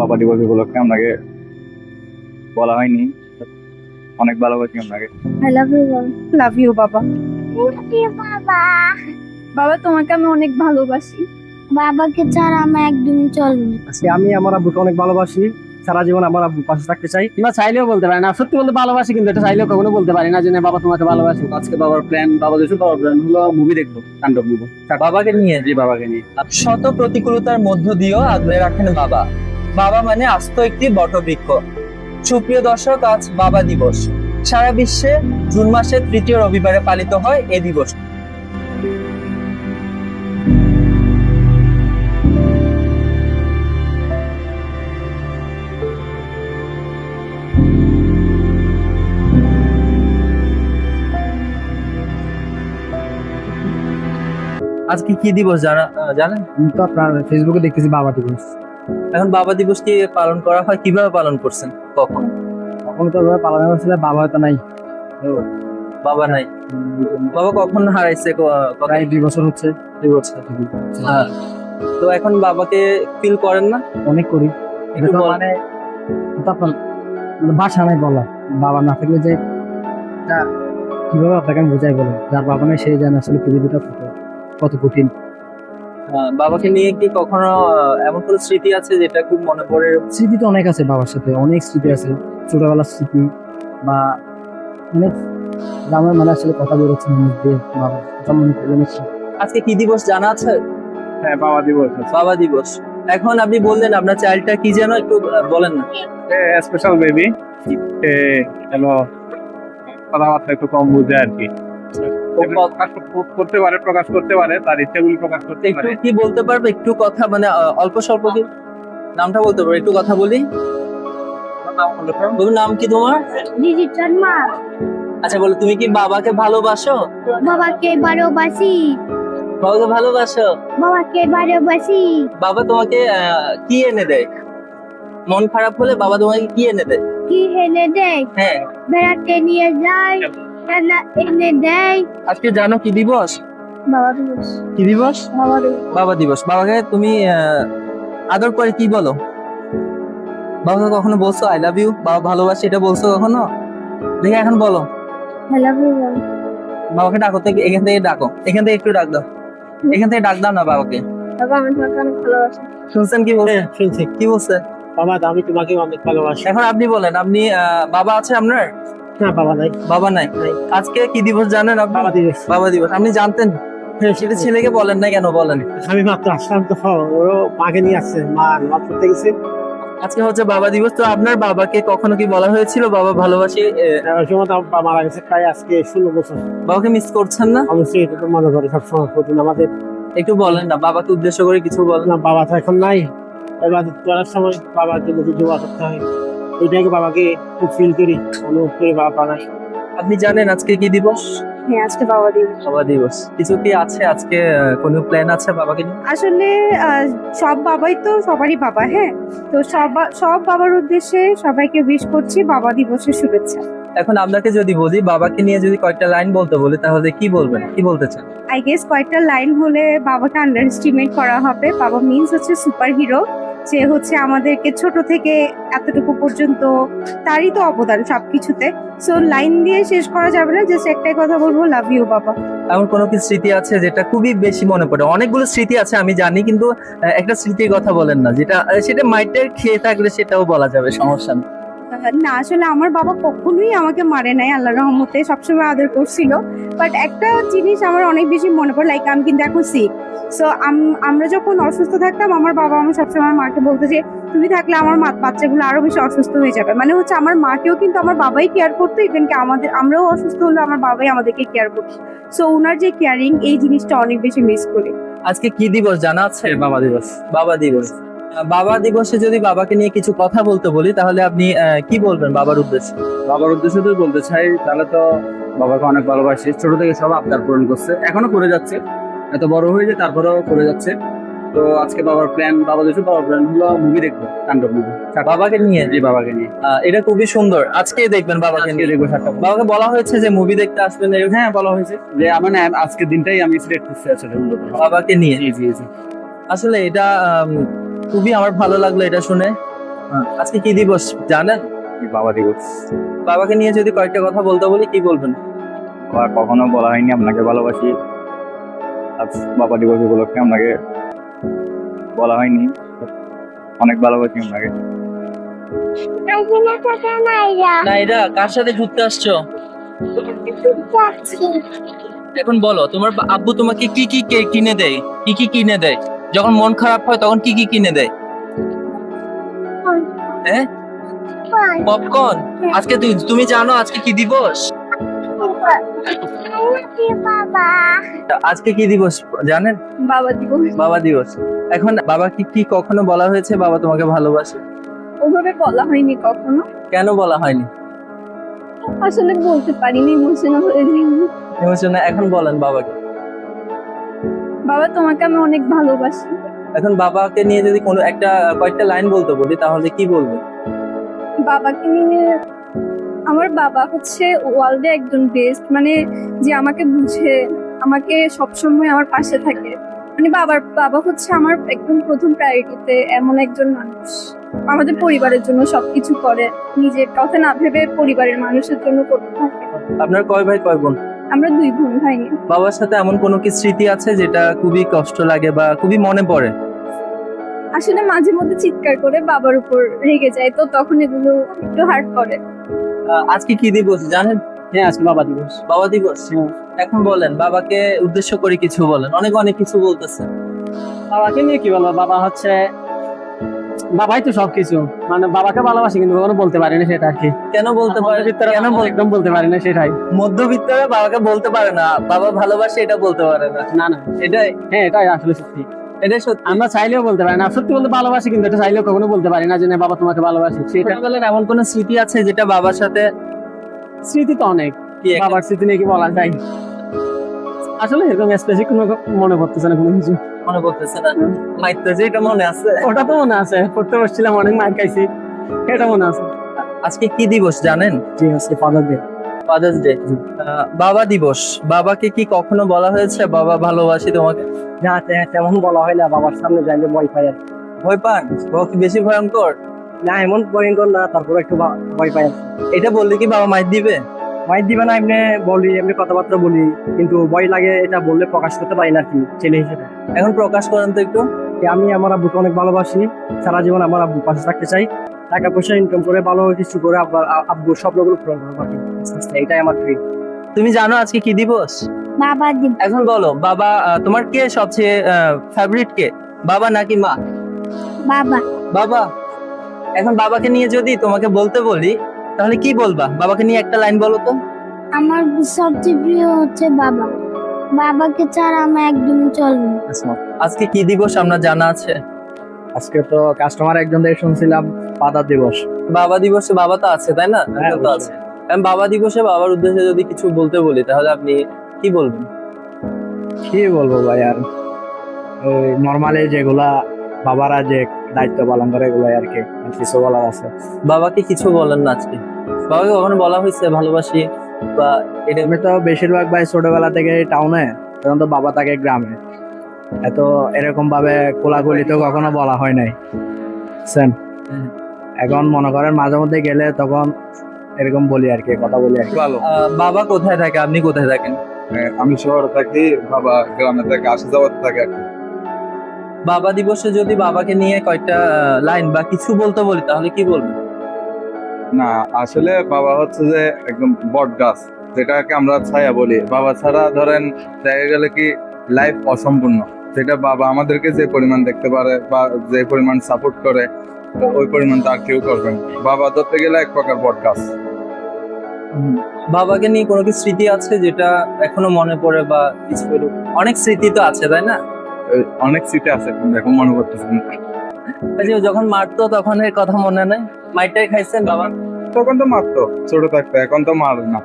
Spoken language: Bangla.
বাবা দিবস উপলক্ষে আপনাকে বলা হয়নি। অনেক ভালোবাসি আপনাকে I love you love you বাবা। বাবা। বাবা তোমাকে আমি অনেক ভালোবাসি। বাবাকে ছাড়া আমি একদমই চলবে না। আজকে আমি আমার আব্বুকে অনেক ভালোবাসি। সারা জীবন আমার আব্বুর পাশে থাকতে চাই। কিংবা চাইলেও বলতে পারি না। সত্যি বলতে ভালোবাসি কিন্তু এটা চাইলেও কখনো বলতে পারি না যে না, বাবা তোমাকে ভালোবাসি। আজকে বাবার প্ল্যান বাবা দিবস বাবার প্ল্যান হলো মুভি দেখব তাণ্ডব মুভি বাবাকে নিয়ে জি বাবাকে নিয়ে। শত প্রতিকূলতার মধ্য দিয়েও আগলে রাখেন বাবা। বাবা মানে আস্ত একটি বটবৃক্ষ। সুপ্রিয় দর্শক, আজ বাবা দিবস। সারা বিশ্বে জুন মাসের তৃতীয় রবিবারে পালিত হয় এ দিবস। আজকে কি দিবস জানা জানেন? ফেসবুকে দেখতেছি বাবা দিবস। এখন বাবা দিবস কি পালন করা হয়? কীভাবে পালন করছেন? কখন? তখন তো পালন হচ্ছিল বাবা হয়তো নাই। বাবা নাই। বাবা কখন হারাইছে? প্রায় দুই বছর হচ্ছে। দুই বছর। হ্যাঁ। তো এখন বাবাকে ফিল করেন না? অনেক করি। এটা তো মানে আপনার মানে ভাষা নাই বলা। বাবা না থাকলে যে কীভাবে আপনাকে আমি বুঝাই বলে যার বাবা নাই সেই জানে আসলে পৃথিবীটা কত কত কঠিন। বাবাকে নিয়ে কি কখনো এমন কোনো স্মৃতি আছে যেটা খুব মনে পড়ে? স্মৃতি তো অনেক আছে বাবার সাথে অনেক স্মৃতি আছে। ছোটবেলার স্মৃতি বা অনেক গ্রামের মানে আসলে কথা বেরোচ্ছে বাবা মনে আজকে কি দিবস জানা আছে? হ্যাঁ বাবা দিবস বাবা দিবস। এখন আপনি বললেন আপনার চাইল্ডটা কি যেন একটু বলেন না। স্পেশাল বেবি হ্যালো কথাবার্তা একটু কম বুঝে আর কি। করতে পারে প্রকাশ করতে পারে তার ইচ্ছাগুলি প্রকাশ করতে পারে। কি বলতে পারবে? একটু কথা মানে অল্প স্বল্প কি? নামটা বলতে পারবে? একটু কথা বলি। তুমি নাম কি তোমার? আচ্ছা বলো তুমি কি বাবাকে ভালোবাসো? বাবাকে ভালোবাসি। বাবাকে ভালোবাসো? বাবাকে ভালোবাসি। বাবা তোমাকে কি এনে দেয়? মন খারাপ হলে বাবা তোমাকে কি এনে দেয়? কি হেনে দেয়? হ্যাঁ। বেড়াতে নিয়ে যায়। এনে আজকে জানো কি দিবস? বাবা দিবস। কি দিবস? বাবা দিবস। বাবা দিবস। বাবাকে তুমি আদর করে কি বলো? বাবাকে কখনো বলছো আই লাভ ইউ বাবা ভালোবাসি এটা বলছো কখনো? দেখে এখন বলো। হ্যালো বাবাকে ডাকো থেকে এখান থেকে ডাকো। এখান থেকে একটু ডাক দাও। এখান থেকে ডাক দাও না বাবাকে। বাবা আমি তোমাকে অনেক ভালোবাসি। শুনছেন কি বলছে? শুনছি। কি বলছে? বাবা আমি তোমাকে অনেক ভালোবাসি। এখন আপনি বলেন আপনি আহ, বাবা আছে আপনার? না বাবা নাই। বাবা নাই? আজকে কি দিবস জানেন আপনি? বাবা দিবস। বাবা দিবস। আপনি জানতেন? সেটা ছেলেকে বলেন না কেন বলেন। আমি মাত্র আসলাম তো ওরও মাকে নিয়ে আসছে মা নামাজ পড়তে আজকে হচ্ছে বাবা দিবস তো আপনার বাবাকে কখনো কি বলা হয়েছিল? বাবা ভালোবাসি সময় মারা গেছে প্রায় আজকে ষোলো বছর। বাবাকে মিস করছেন না? অবশ্যই এটা তো মনে করে সবসময় প্রতিদিন আমাদের। একটু বলেন না বাবাকে উদ্দেশ্য করে কিছু বলেন। না বাবা তো এখন নাই। এবার করার সময় বাবার জন্য কিছু দোয়া করতে হয়। এটাকে বাবাকে খুব ফিল করি অনুভব করি বাবা নাই আপনি জানেন আজকে কি দিবস? হ্যাঁ আজকে বাবা দিবস। বাবা দিবস। কিছু কি আছে আজকে কোনো প্ল্যান আছে বাবাকে নিয়ে? আসলে সব বাবাই তো সবারই বাবা হ্যাঁ? তো সব সব বাবার উদ্দেশ্যে সবাইকে উইশ করছি বাবা দিবসের শুভেচ্ছা। এখন আপনাকে যদি বলি বাবাকে নিয়ে যদি কয়েকটা লাইন বলতে বলি তাহলে কি বলবেন? কি বলতে চান? আই গেস কয়েকটা লাইন হলে বাবাকে আন্ডার এস্টিমেট করা হবে। বাবা মিন্স হচ্ছে সুপার হিরো যে হচ্ছে আমাদেরকে ছোট থেকে এতটুকু পর্যন্ত তারই তো অবদান সবকিছুতে। সো লাইন দিয়ে শেষ করা যাবে না জাস্ট একটাই কথা বলব লাভ ইউ বাবা। এমন কোনো কি স্মৃতি আছে যেটা খুবই বেশি মনে পড়ে? অনেকগুলো স্মৃতি আছে, আমি জানি, কিন্তু একটা স্মৃতির কথা বলেন না, যেটা, সেটা মাইটের খেয়ে থাকলে সেটাও বলা যাবে, সমস্যা নেই। না, আসলে আমার বাবা কখনোই আমাকে মারে নাই আল্লাহ রহমতে সবসময় আদর করছিল। বাট একটা জিনিস আমার অনেক বেশি মনে পড়ে লাইক আমি কিন্তু এখন সিক সো আমরা যখন অসুস্থ থাকতাম, আমার বাবা আমার সবসময় মাকে বলতো যে, তুমি থাকলে আমার মা- বাচ্চাগুলো আরও বেশি অসুস্থ হয়ে যাবে। মানে হচ্ছে আমার মাকেও কিন্তু আমার বাবাই কেয়ার করতো ইভেন কি আমাদের, আমরাও অসুস্থ হলে আমার বাবাই আমাদেরকে কেয়ার করতো। সো ওনার যে কেয়ারিং এই জিনিসটা অনেক বেশি মিস করি। আজকে কি দিবস জানা আছে? বাবা দিবস। বাবা দিবস। বাবা দিবসে যদি বাবাকে নিয়ে কিছু কথা বলতে বলি তাহলে আপনি কি বলবেন বাবার উদ্দেশ্যে? বাবার উদ্দেশ্যে তো বলতে চাই তাহলে তো বাবাকে অনেক ভালোবাসি। ছোট থেকে সব আবদার পূরণ করছে। এখনও করে যাচ্ছে। এত বড় হয়ে যায় তারপরেও করে যাচ্ছে। তো আজকে বাবার প্ল্যান বাবা দিবস বাবার প্ল্যান হলো মুভি দেখব তাণ্ডব মুভি বাবাকে নিয়ে? জি বাবাকে নিয়ে। এটা খুবই সুন্দর। আজকে দেখবেন বাবাকে নিয়ে। দেখব বাবাকে বলা হয়েছে যে মুভি দেখতে আসবেন হ্যাঁ বলা হয়েছে। যে আমার না আজকের দিনটাই আমি সিলেক্ট করতে আসলে। বাবাকে নিয়ে। জি জি আসলে এটা খুবই আমার ভালো লাগল এটা শুনে। আজকে কি দিবস জানেন? বাবা দিবস? বাবাকে নিয়ে যদি কয়েকটা কথা বলতে বলি কি বলবেন? আর কখনো বলা হয়নি আপনাকে ভালোবাসি। আজ বাবা দিবস উপলক্ষে আপনাকে বলা হয়নি। অনেক ভালোবাসি আপনাকে। নাইরা না এটা কার সাথে ঘুরতে আসছো? এখন বলো তোমার আব্বু তোমাকে কি কি কে- কিনে দেয়? কি কি কিনে দেয়? যখন মন খারাপ হয় তখন কি কি কিনে দেয়? হ্যাঁ? পপকর্ন আজকে তুই তুমি জানো আজকে কি দিবস? আজকে কি দিবস জানেন? বাবা দিবস। বাবা দিবস। এখন বাবা কি কি কখনো বলা হয়েছে? বাবা তোমাকে ভালোবাসে। ওভাবে বলা হয়নি কখনো। কেন বলা হয়নি? আসলে বলতে পারিনি ইমোশনাল হয়ে ইমোশনাল এখন বলেন বাবাকে। বাবা তোমাকে আমি অনেক ভালোবাসি। এখন বাবাকে নিয়ে যদি কোনো একটা কয়েকটা লাইন বলতে বলি তাহলে কি বলবে? বাবাকে নিয়ে আমার বাবা হচ্ছে ওয়ার্ল্ডে একজন বেস্ট মানে যে আমাকে বুঝে আমাকে সবসময় আমার পাশে থাকে। মানে বাবার বাবা হচ্ছে আমার একদম প্রথম প্রায়োরিটিতে এমন একজন মানুষ। আমাদের পরিবারের জন্য সবকিছু করে নিজের কথা না ভেবে পরিবারের মানুষের জন্য করতে থাকে। আপনার কয় ভাই কয় বোন? আমরা দুই বোন ভাই। বাবার সাথে এমন কোনো কি স্মৃতি আছে যেটা খুবই কষ্ট লাগে বা খুবই মনে পড়ে? আসলে মাঝে মধ্যে চিৎকার করে বাবার উপর রেগে যায় তো তখন এগুলো একটু হার্ট করে। আহ, আজকে কি দিবস জানেন? হ্যাঁ আজকে বাবা দিবস। বাবা দিবস? এখন বলেন বাবাকে উদ্দেশ্য করে কিছু বলেন। অনেক অনেক কিছু বলতেছে বাবাকে নিয়ে কি বলব? বাবা হচ্ছে বাবাই তো সবকিছু। মানে বাবাকে ভালোবাসি কিন্তু কখনো বলতে পারি না সেটা আর কি। কেন বলতে পারে? কেন একদম বলতে পারি না সেটাই। মধ্যবিত্তরা বাবাকে বলতে পারে না। বাবা ভালোবাসে এটা বলতে পারে না। না না। এটাই। হ্যাঁ এটাই আসলে সত্যি। এটাই সত্যি। আমরা চাইলেও বলতে পারি না। সত্যি বলতে ভালোবাসি কিন্তু এটা চাইলেও কখনো বলতে পারি না যে না বাবা তোমাকে ভালোবাসি। সেটা এমন কোন স্মৃতি আছে যেটা বাবার সাথে স্মৃতি তো অনেক। বাবার স্মৃতি নিয়ে কি বলা যায়? আসলে এরকম স্পেসিফিক কোনো মনে পড়তেছে না কোনো কিছু। মনে করতেছে না। মাইতে যে এটা মনে আছে। ওটা তো মনে আছে। পড়তে বসছিলাম অনেক মার খাইছি। এটা মনে আছে। আজকে কি দিবস জানেন? জি আজকে ফাদার ডে ফাদার্স ডে বাবা দিবস। বাবাকে কি কখনো বলা হয়েছে? বাবা ভালোবাসি তোমাকে। তে- তেমন বলা হয় না। বাবার সামনে যাইলে ভয় পাই আর ভয় পান? বাবা কি বেশি ভয়ঙ্কর? না এমন ভয়ঙ্কর না তারপর একটু ভয় পাই এটা বললে কি বাবা মাইর দিবে? মাইর দিবে না এমনি বলি এমনি কথাবার্তা বলি কিন্তু ভয় লাগে এটা বললে প্রকাশ করতে পারি না কি ছেলে হিসেবে। এখন প্রকাশ করেন তো একটু আমি আমার আব্বুকে অনেক ভালোবাসি সারা জীবন আমার আব্বুর পাশে থাকতে চাই টাকা পয়সা ইনকাম করে ভালো কিছু করে আব্বার আব্বুর স্বপ্নগুলো পূরণ করব আস্তে এটাই আমার ড্রিম তুমি জানো আজকে কি দিবস? বাবা দিব এখন বলো বাবা তোমার কে সবচেয়ে ফেভারিট কে? বাবা নাকি মা? বাবা। বাবা? এখন বাবাকে নিয়ে যদি তোমাকে বলতে বলি তাহলে কি বলবা? বাবাকে নিয়ে একটা লাইন বলো তো। আমার সবচেয়ে প্রিয় হচ্ছে বাবা। বাবাকে ছাড়া আমি একদমই চলবো না। আজকে কি দিবস আমরা জানা আছে? আজকে তো কাস্টমার একজন থেকে শুনছিলাম ফাদার দিবস। বাবা দিবসে বাবা তো আছে তাই না? হ্যাঁ, তো আছে। বাবা দিবসে বাবার উদ্দেশ্যে যদি কিছু বলতে বলি তাহলে আপনি কি বলবেন? কি বলব ভাই আর? নর্মালি যেগুলা বাবারা যে দায়িত্ব পালন করে এগুলো আর কি কিছু বলার আছে। বাবাকে কিছু বলেন না আজকে। বাবাকে কখনো বলা হয়েছে ভালোবাসি বা এটা? আমি তো বেশিরভাগ ভাই ছোটবেলা থেকে টাউনে তখন তো বাবা থাকে গ্রামে। এত এরকম ভাবে কোলাকুলি তো কখনো বলা হয় নাই। বুঝছেন? হুম। এখন মনে করেন মাঝে মধ্যে গেলে তখন এরকম বলি আর কি কথা বলি আর কি। বাবা কোথায় থাকে? আপনি কোথায় থাকেন? হ্যাঁ, আমি শহরে থাকি বাবা গ্রামে থাকে আসা যাওয়ার থাকে আর বাবা দিবসে যদি বাবাকে নিয়ে কয়েকটা লাইন বা কিছু বলতে বলি তাহলে কি বলবেন? না আসলে বাবা হচ্ছে যে একদম বট গাছ যেটাকে আমরা ছায়া বলি। বাবা ছাড়া ধরেন দেখা গেলে কি লাইফ অসম্পূর্ণ। যেটা বাবা আমাদেরকে যে পরিমাণ দেখতে পারে বা যে পরিমাণ সাপোর্ট করে ওই পরিমাণ তো আর কেউ করবে না। বাবা ধরতে গেলে এক প্রকার বট গাছ। বাবাকে নিয়ে কোনো কি স্মৃতি আছে যেটা এখনও মনে পড়ে বা কিছু অনেক স্মৃতি তো আছে তাই না? অনেক স্মৃতি আছে এখন মনে করতেছি যে যখন মারতো তখন এর কথা মনে নেই? মাইটাই খাইছেন বাবা। তখন তো মারতো ছোট থাকতো এখন তো মার না।